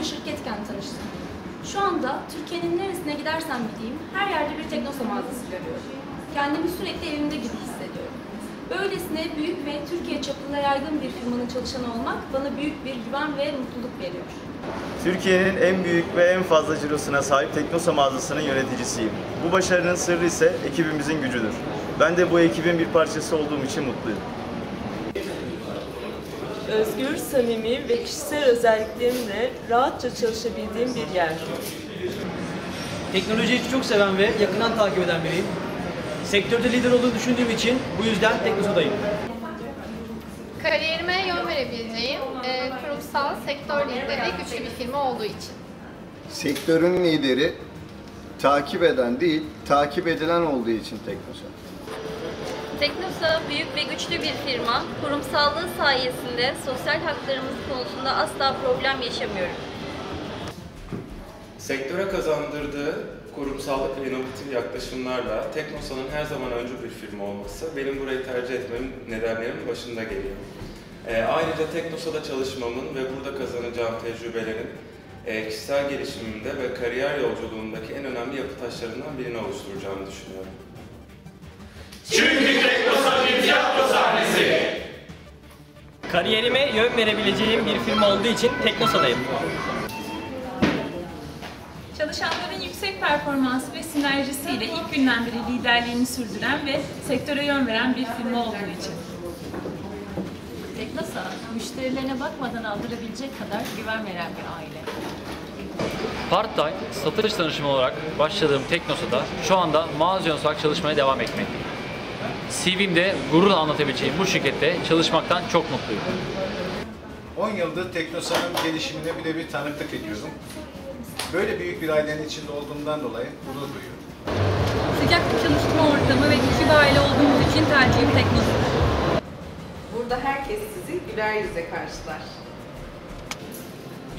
bir şirketken tanıştım. Şu anda Türkiye'nin neresine gidersem gideyim her yerde bir Teknosa mağazası görüyorum. Kendimi sürekli evimde gibi hissediyorum. Böylesine büyük ve Türkiye çapında yaygın bir firmanın çalışanı olmak bana büyük bir güven ve mutluluk veriyor. Türkiye'nin en büyük ve en fazla cirosuna sahip Teknosa mağazasının yöneticisiyim. Bu başarının sırrı ise ekibimizin gücüdür. Ben de bu ekibin bir parçası olduğum için mutluyum. Özgür, samimi ve kişisel özelliklerimle rahatça çalışabildiğim bir yer. Teknolojiyi çok seven ve yakından takip eden biriyim. Sektörde lider olduğunu düşündüğüm için bu yüzden Teknosa'dayım. Kariyerime yön verebileceğim e, kurumsal sektör lideri güçlü bir firma olduğu için. Sektörün lideri takip eden değil, takip edilen olduğu için Teknosa. Teknosa büyük ve güçlü bir firma. Kurumsallığı sayesinde sosyal haklarımız konusunda asla problem yaşamıyoruz. Sektöre kazandırdığı kurumsallık ve inovatif yaklaşımlarla Teknosa'nın her zaman öncü bir firma olması benim burayı tercih etmemin nedenlerimin başında geliyor. Ee, ayrıca Teknosa'da çalışmamın ve burada kazanacağım tecrübelerin e, kişisel gelişimimde ve kariyer yolculuğumdaki en önemli yapı taşlarından birini oluşturacağını düşünüyorum. Kariyerime yön verebileceğim bir firma olduğu için Teknosa'dayım. Çalışanların yüksek performansı ve sinerjisiyle ilk günden beri liderliğini sürdüren ve sektöre yön veren bir firma olduğu için. Teknosa, müşterilerine bakmadan aldırabilecek kadar güven veren bir aile. Part-time satış danışmanı olarak başladığım Teknosa'da şu anda mağaza yöneticisi olarak çalışmaya devam etmekteyim. CV'mde gururla anlatabileceğim bu şirkette çalışmaktan çok mutluyum. 10 yıldır Teknosa'nın gelişimine birebir tanıklık ediyorum. Böyle büyük bir ailenin içinde olduğumdan dolayı gurur duyuyorum. Sıcak bir çalışma ortamı ve güçlü bir aile olduğumuz için tercihim Teknosa. Burada herkes sizi güler yüze karşılar.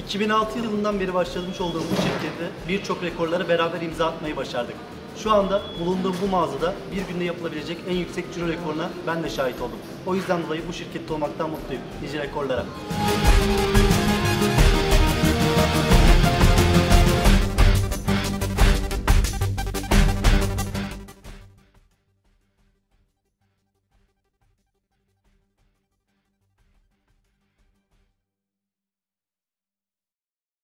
2006 yılından beri başlamış olduğum bu şirkette birçok rekorlara beraber imza atmayı başardık. Şu anda bulunduğum bu mağazada bir günde yapılabilecek en yüksek ciro rekoruna ben de şahit oldum. O yüzden dolayı bu şirkette olmaktan mutluyum. Nice rekorlara.